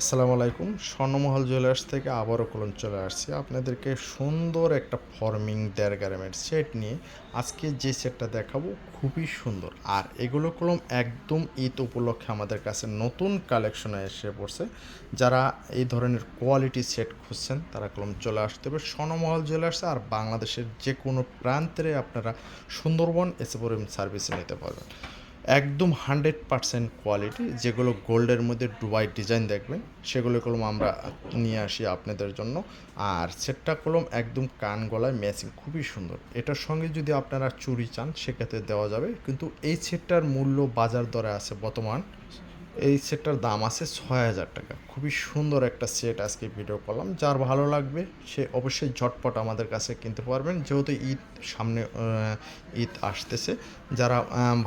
আসসালামু আলাইকুম। স্বর্ণমহল জুয়েলার্স থেকে আবারও কলম চলে আসছি। আপনাদেরকে সুন্দর একটা ফর্মিং দেয়ার গার্মেন্ট সেট নিয়ে আজকে যে সেটটা দেখাবো খুবই সুন্দর। আর এগুলো কলম একদম ঈদ উপলক্ষে আমাদের কাছে নতুন কালেকশনে এসে পড়ছে। যারা এই ধরনের কোয়ালিটি সেট খুঁজছেন, তারা কলম চলে আসতে হবে স্বর্ণমহল জুয়েলার্স। আর বাংলাদেশের যে কোনো প্রান্তে আপনারা সুন্দরবন এসে সার্ভিসে নিতে পারবেন। একদম হান্ড্রেড পারসেন্ট কোয়ালিটি, যেগুলো গোল্ডের মধ্যে ডুবাই ডিজাইন দেখবেন, সেগুলো কলম আমরা নিয়ে আসি আপনাদের জন্য। আর সেটটা কলম একদম কান গলায় ম্যাচিং, খুবই সুন্দর। এটার সঙ্গে যদি আপনারা চুরি চান, সেক্ষেত্রে দেওয়া যাবে। কিন্তু এই সেটটার মূল্য বাজার দরে আছে বর্তমান, এই সেটটার দাম আছে ছয় হাজার টাকা। খুবই সুন্দর একটা সেট আজকে ভিডিও করলাম। যার ভালো লাগবে, সে অবশ্যই ঝটপট আমাদের কাছে কিনতে পারবেন। যেহেতু ঈদ সামনে ঈদ আসতেছে, যারা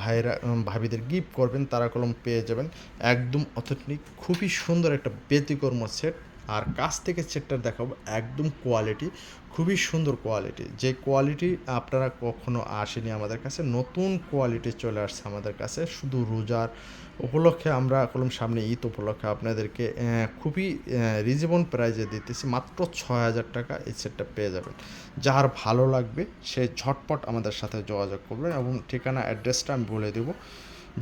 ভাইরা ভাবিদের গিফট করবেন, তারা কলম পেয়ে যাবেন। একদম অথেন্টিক খুবই সুন্দর একটা ব্যতিকর্ম সেট আর কাছ থেকে সেটটা দেখাবো একদম কোয়ালিটি খুবই সুন্দর কোয়ালিটি যে কোয়ালিটি আপনারা কখনো আসেনি আমাদের কাছে, নতুন কোয়ালিটি চলে আসছে আমাদের কাছে। শুধু রোজার উপলক্ষে আমরা কলম সামনে ঈদ উপলক্ষে আপনাদেরকে খুবই রিজনেবল প্রাইজে দিতেছি। মাত্র ছয় হাজার টাকা এই সেটটা পেয়ে যাবেন। যার ভালো লাগবে সে ঝটপট আমাদের সাথে যোগাযোগ করবেন এবং ঠিকানা অ্যাড্রেসটা আমি বলে দেবো।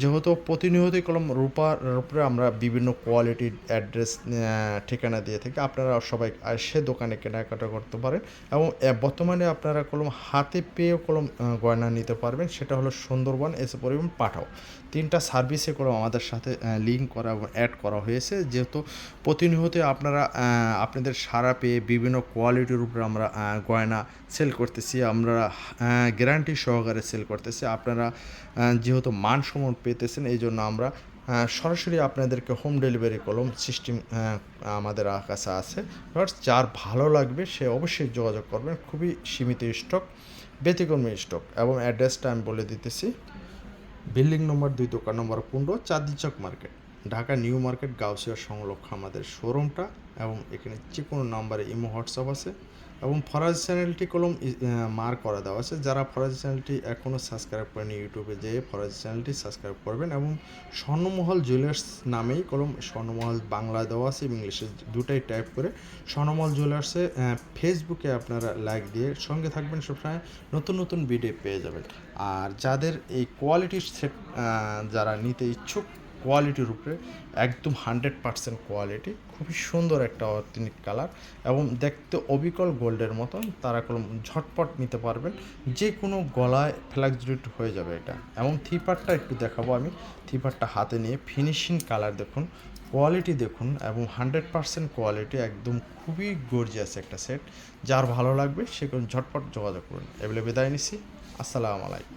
যেহেতু প্রতিনিয়তই কলম রূপার উপরে আমরা বিভিন্ন কোয়ালিটির অ্যাড্রেস ঠিকানা দিয়ে থাকি, আপনারা সবাই এসে দোকানে কেনাকাটা করতে পারেন এবং বর্তমানে আপনারা কলম হাতে পেয়েও কলম গয়না নিতে পারবেন, সেটা হলো সুন্দরবন এসে পরিমাণ পাঠাও। তিনটা সার্ভিসে কলম আমাদের সাথে লিঙ্ক করা এবং অ্যাড করা হয়েছে, যেহেতু প্রতিনিয়তই আপনারা আপনাদের সারা পেয়ে বিভিন্ন কোয়ালিটির উপরে আমরা গয়না সেল করতেছি, আমরা গ্যারান্টি সহকারে সেল করতেছি, আপনারা যেহেতু মানসম্মান পেতেছেন, এই জন্য আমরা সরাসরি আপনাদেরকে হোম ডেলিভারি কলম সিস্টেম আমাদের কাছে আছে। যার ভালো লাগবে, সে অবশ্যই যোগাযোগ করবেন। খুবই সীমিত স্টক ব্যতিক্রমী স্টক এবং অ্যাড্রেসটা আমি বলে দিতেছি। বিল্ডিং নম্বর দুই, দোকান নম্বর পনেরো Chandichak market Dhaka new market Gausia সংলক্ষ আমাদের শোরুমটা এবং এখানে যে কোনো নাম্বারে ইমো, হোয়াটসঅ্যাপ আছে এবং ফরাজ চ্যানেলটি কলম মার করা দেওয়া আছে। যারা ফরাজ চ্যানেলটি এখনও সাবস্ক্রাইব করেনি ইউটিউবে যেয়ে ফরাজ চ্যানেলটি সাবস্ক্রাইব করবেন এবং স্বর্ণমহল জুয়েলার্স নামেই কলম স্বর্ণমহল বাংলা দেওয়া আছে ইংলিশে দুটাই টাইপ করে স্বর্ণমহল জুয়েলার্সে ফেসবুকে আপনারা লাইক দিয়ে সঙ্গে থাকবেন সবসময় নতুন নতুন ভিডিও পেয়ে যাবেন। আর যাদের এই কোয়ালিটির সেট যারা নিতে ইচ্ছুক কোয়ালিটির উপরে, একদম হান্ড্রেড পারসেন্ট কোয়ালিটি খুবই সুন্দর একটা অর্থনিক কালার এবং দেখতে অবিকল গোল্ডের মতন, তারা কলম ঝটপট নিতে পারবেন যে কোনো গলায় ফ্ল্যাক্সিট হয়ে যাবে এটা। এবং থিপারটা একটু দেখাবো আমি, থিপারটা হাতে নিয়ে ফিনিশিং কালার দেখুন কোয়ালিটি দেখুন এবং হান্ড্রেড পারসেন্ট কোয়ালিটি একদম খুবই গর্জিয়াস একটা সেট যার ভালো লাগবে, সে কোন ঝটপট যোগাযোগ করুন। এগুলো বিদায় নিচ্ছি, আসসালামু আলাইকুম।